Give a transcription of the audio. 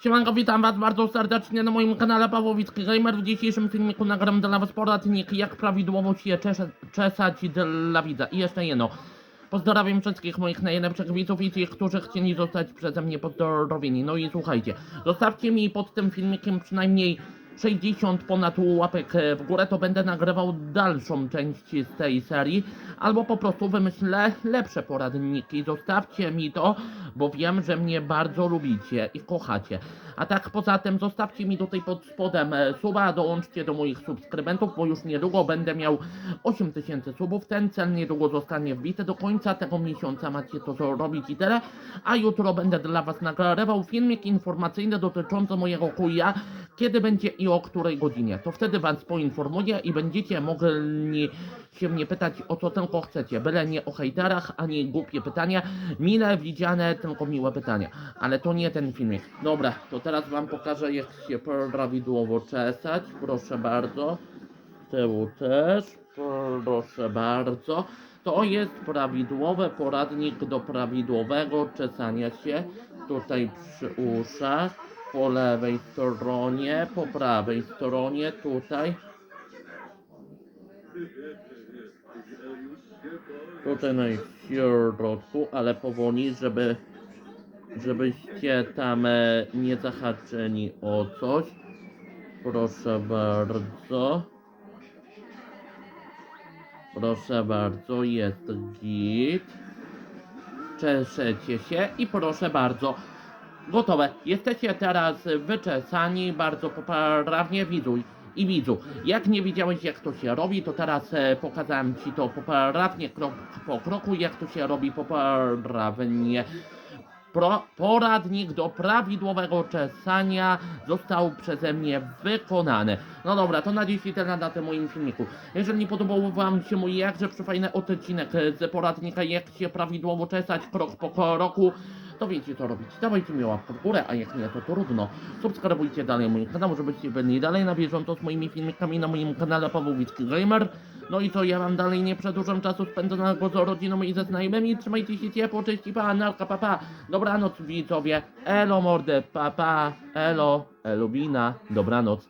Siemanko, witam was bardzo serdecznie na moim kanale Pawłowicki Gamer. W dzisiejszym filmiku nagram dla was poradnik, jak prawidłowo się czesa- czesać dla widza. I jeszcze jedno. Pozdrawiam wszystkich moich najlepszych widzów i tych, którzy chcieli zostać przeze mnie pozdrowieni. No i słuchajcie, zostawcie mi pod tym filmikiem przynajmniej 60 ponad łapek w górę, to będę nagrywał dalszą część z tej serii, albo po prostu wymyślę lepsze poradniki. Zostawcie mi to, bo wiem, że mnie bardzo lubicie i kochacie. A tak poza tym zostawcie mi tutaj pod spodem e, suba, dołączcie do moich subskrybentów, bo już niedługo będę miał 8000 subów. Ten cel niedługo zostanie wbity. Do końca tego miesiąca macie to zrobić i tyle. A jutro będę dla was nagrywał filmik informacyjny dotyczący mojego kuja, kiedy będzie i o której godzinie. To wtedy was poinformuję i będziecie mogli się mnie pytać o co tylko chcecie. Byle nie o hejterach, ani głupie pytania. Mile widziane, tylko miłe pytania. Ale to nie ten filmik. Dobra, to teraz wam pokażę jak się prawidłowo czesać. Proszę bardzo. Tyłu też. Proszę bardzo. To jest prawidłowy poradnik do prawidłowego czesania się. Tutaj przy uszach, po lewej stronie, po prawej stronie, tutaj. Tutaj na środku, ale powoli, żeby żebyście tam e, nie zahaczeni o coś. Proszę bardzo. Proszę bardzo, jest git. Czeszecie się i proszę bardzo. Gotowe. Jesteście teraz wyczesani bardzo poprawnie widzuj. I widzu, jak nie wiedziałeś jak to się robi, to teraz e, pokazałem Ci to poprawnie, krok po kroku, jak to się robi poprawnie. Pro, poradnik do prawidłowego czesania został przeze mnie wykonany. No dobra, to na dzisiaj tyle na tym moim filmiku. Jeżeli podobał Wam się mój jakże przefajny odcinek z poradnika jak się prawidłowo czesać krok po kroku, to wiecie co robić. Dawajcie mi łapkę w górę, a jak nie to trudno. Subskrybujcie dalej mój kanał, żebyście byli dalej na bieżąco z moimi filmikami na moim kanale Pawłowicki Gamer. No i co, ja wam dalej nie przedłużam czasu spędzonego z rodziną i ze znajomymi. Trzymajcie się ciepło, cześć i pa, narka, pa, pa. Dobranoc widzowie, elo mordę, pa, pa, elo, elubina, dobranoc.